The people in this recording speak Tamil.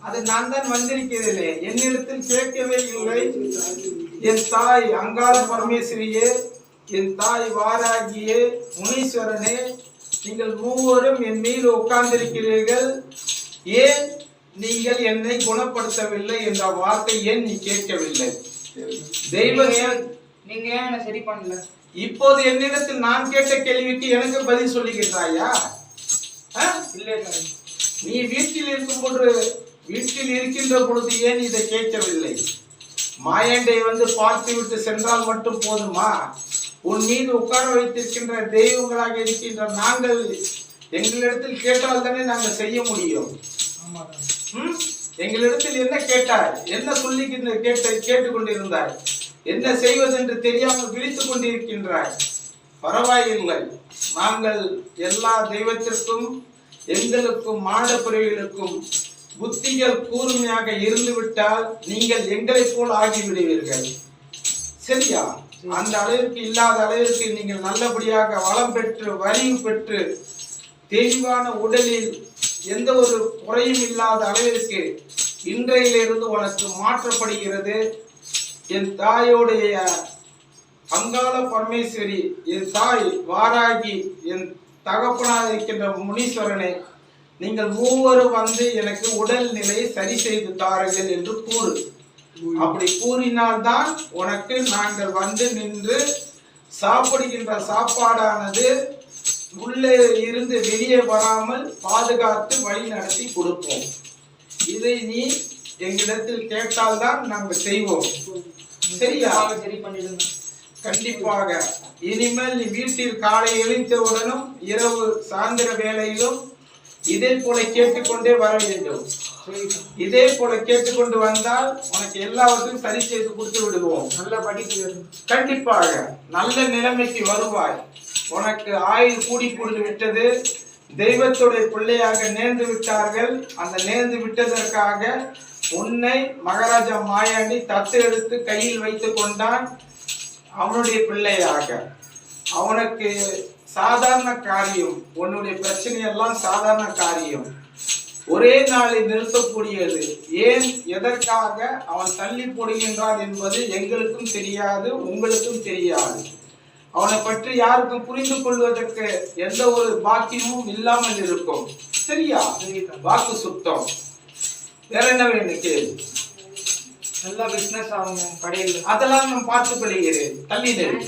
அது நான் தான் வந்திருக்கிறேனே. என்னிடத்தில் கேட்கவே இல்லை. என் தாய் அங்காள பரமேஸ்வரியே என் தாய் வாராகியே முனீஸ்வரனே நீங்கள் மூவரும் என் மீது உட்கார்ந்திருக்கிறீர்கள். ஏன் நீங்கள் என்னை குணப்படுத்தவில்லை என்ற வார்த்தை ஏன் நீ கேட்கவில்லை? தெய்வ நீங்க ஏன் என்ன சரி பண்ணல? இப்போது என்னிடத்தில் நான் கேட்ட கேள்விக்கு எனக்கு பதில் சொல்லுகின்றாயா? ஆ? நீ வீட்டில் இருக்கும் பொழுது வீட்டில் இருக்கின்ற பொழுது ஏன் இதை கேட்கவில்லை? மாயண்டை வந்து பார்த்து விட்டு சென்றால் மட்டும் போதுமா? உன் மீது உட்கார வைத்திருக்கின்ற தெய்வங்களாக இருக்கின்ற நாங்கள் எங்களிடத்தில் கேட்டால் தானே நாங்கள் செய்ய முடியும். ம்? எங்களிடத்தில் என்ன கேட்டாய் என்ன சொல்லி கேட்ட கேட்டுக்கொண்டிருந்தாய் என்ன செய்வதென்று தெரியாமல் விழித்துக் கொண்டிருக்கின்றாய் பரவாயில்லை. நாங்கள் எல்லா தெய்வத்திற்கும் எங்களுக்கும் மாட புத்திகள் கூர்மையாக இருந்துவிட்டால் நீங்கள் எங்களைப் போல் ஆகிவிடுவீர்கள். சரியா? அந்த அளவிற்கு இல்லாத அளவிற்கு நீங்கள் நல்லபடியாக வளம் பெற்று வலிவு பெற்று தெளிவான உடலில் எந்த ஒரு குறையும் இல்லாத அளவிற்கு இன்றையிலிருந்து உனக்கு மாற்றப்படுகிறது. என் தாயோடைய அங்காள பரமேஸ்வரி என் தாய் வாராகி என் தகப்பனாக இருக்கின்ற முனீஸ்வரனே நீங்கள் மூவரும் வந்து எனக்கு உடல் நிலையை சரி செய்து தாருங்கள் என்று கூறு. அப்படி கூறினால்தான் உனக்கு நாங்கள் வந்து நின்று சாப்பிடுகின்ற சாப்பாடானது உள்ளே இருந்து வெளியே வராமல் பாதுகாத்து வழி நடத்தி கொடுப்போம். இதை நீ எங்களிடத்தில் கேட்டால்தான் நாங்கள் செய்வோம். சரியா? கண்டிப்பாக சரி பண்ணிடுங்க. கண்டிப்பாக. இனிமேல் நீ வீட்டில் காலை எழுந்தவுடனும் இரவு சாயந்தர வேளையிலும் இதே போல கேட்டுக்கொண்டே வர வேண்டும். இதே போல கேட்டுக்கொண்டு வந்தால் உனக்கு எல்லாவற்றையும் சரி செய்து கொடுத்து விடுவோம். நல்ல படிப்பு கண்டிப்பாக நல்ல நிலைமைக்கு வருவாய். உனக்கு ஆயுள் கூடி கொண்டு விட்டது. தெய்வத்துடைய பிள்ளையாக நேர்ந்து விட்டார்கள். அந்த நேர்ந்து விட்டதற்காக உன்னை மகாராஜா மாயாண்டி தத்து எடுத்து கையில் வைத்துக் கொண்டான். அவனுடைய பிள்ளையாக அவனுக்கு சாதாரண காரியம் உன்னுடைய பிரச்சனை எல்லாம் சாதாரண காரியம். ஒரே நாளில் நிறுத்தக்கூடியது. ஏன்? எதற்காக? அவன் தள்ளி போடுகின்றான் என்பது எங்களுக்கும் தெரியாது உங்களுக்கும் தெரியாது. அவனை பற்றி யாருக்கும் புரிந்து கொள்வதற்கு எந்த ஒரு பாக்கியமும் இல்லாமல் இருக்கும். சரியா? வாக்கு சுத்தம். வேற என்ன வேணும் கேள்வி நல்லா பிசினஸ் ஆகும் கடையில். அதெல்லாம் நான் பார்த்துக் கொள்கிறேன் தள்ளி நில்